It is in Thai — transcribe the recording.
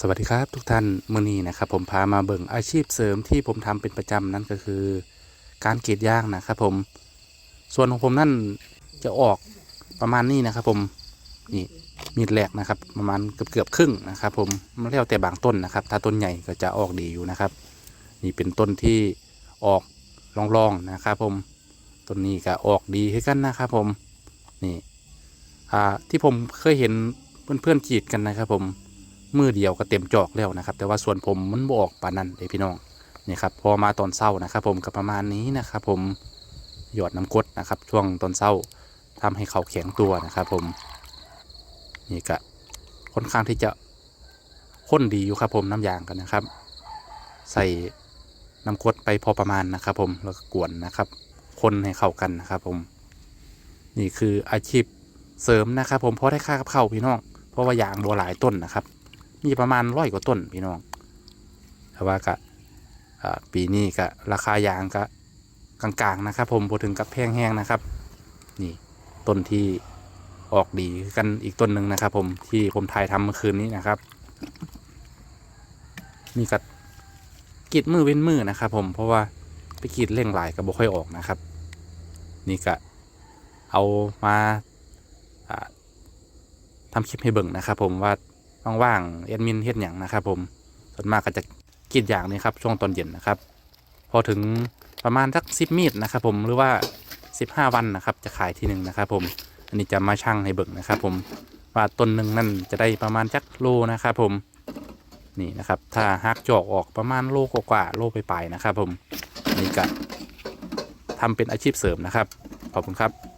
สวัสดีครับทุกท่านมื้อนี้นะครับผมพามาเบิ่งอาชีพเสริมที่ผมทำเป็นประจำนั่นก็คือ การกรีดยางนะครับผม ส่วนของผมนั่นจะออกประมาณนี้นะครับ ผมนี่มีดแหลกนะครับ ประมาณเกือบเกือบครึ่งนะครับ ผมมันแล้วแต่บางต้นนะครับ ถ้าต้นใหญ่ก็จะออกดีอยู่นะครับ นี่เป็นต้นที่ออกรองๆนะครับ ผมต้นนี้ก็ออกดีขึ้นกันนะครับ ผมนี่อ่าที่ผมเคยเห็นเพื่อนๆกรีดกันนะครับ ผม มือเดียวก็เต็มจอกแล้วนะครับ แต่ว่าส่วนผมมันบอกปานนั้นเลยพี่น้องนี่ครับพอมาตอนเศร้านะครับ ผมก็ประมาณนี้นะครับ ผมหยอดน้ำกดนะครับ ช่วงตอนเศร้าทำให้เขาแข็งตัวนะครับ ผมนี่ก็ค่อนข้างที่จะข้นดีอยู่ครับ ผมน้ำยางกันนะครับ ใส่น้ำกดไปพอประมาณนะครับ ผมแล้วก็กวนนะครับ คนให้เข้ากันนะครับ ผม นี่คืออาชีพเสริมนะครับ ผมเพราะได้ค่ากับข้าพี่น้องเพราะว่ายางบัวหลายต้นนะครับ มีประมาณร้อยกว่าต้นพี่น้องแต่ว่าก็อ่าปีนี้ก็ราคายางก็กลางๆนะครับ ผมพอถึงกับแพงแห้งนะครับ นี่ต้นที่ออกดีกันอีกต้นหนึ่งนะครับ ผมที่ผมถ่ายทำเมื่อคืนนี้นะครับนี่ก็กรีดมือเว้นมือนะครับ ผมเพราะว่าไปกีดเร่งหลายก็บ่ค่อยออกนะครับ นี่ก็เอามาอ่าทำคลิปให้เบิ่งนะครับ ผมว่า ว่างๆแอดมินเฮ็ดอย่างนะครับ ผมส่วนมากก็จะกรีดอย่างนี้ครับช่วงตอนเย็นนะครับ พอถึงประมาณสักสิบมีดนะครับ ผมหรือว่าสิบห้าวันนะครับจะขายทีหนึ่งนะครับ ผมอันนี้จะมาชั่งให้เบิ่งนะครับ ผมว่าต้นหนึ่งนั่นจะได้ประมาณจักโลนะครับผมนี่นะครับ ถ้าหักจอกออกประมาณโลกว่าโลไปลายๆนะครับ ผมนนี่ก็ทำเป็นอาชีพเสริมนะครับขอบคุณครับ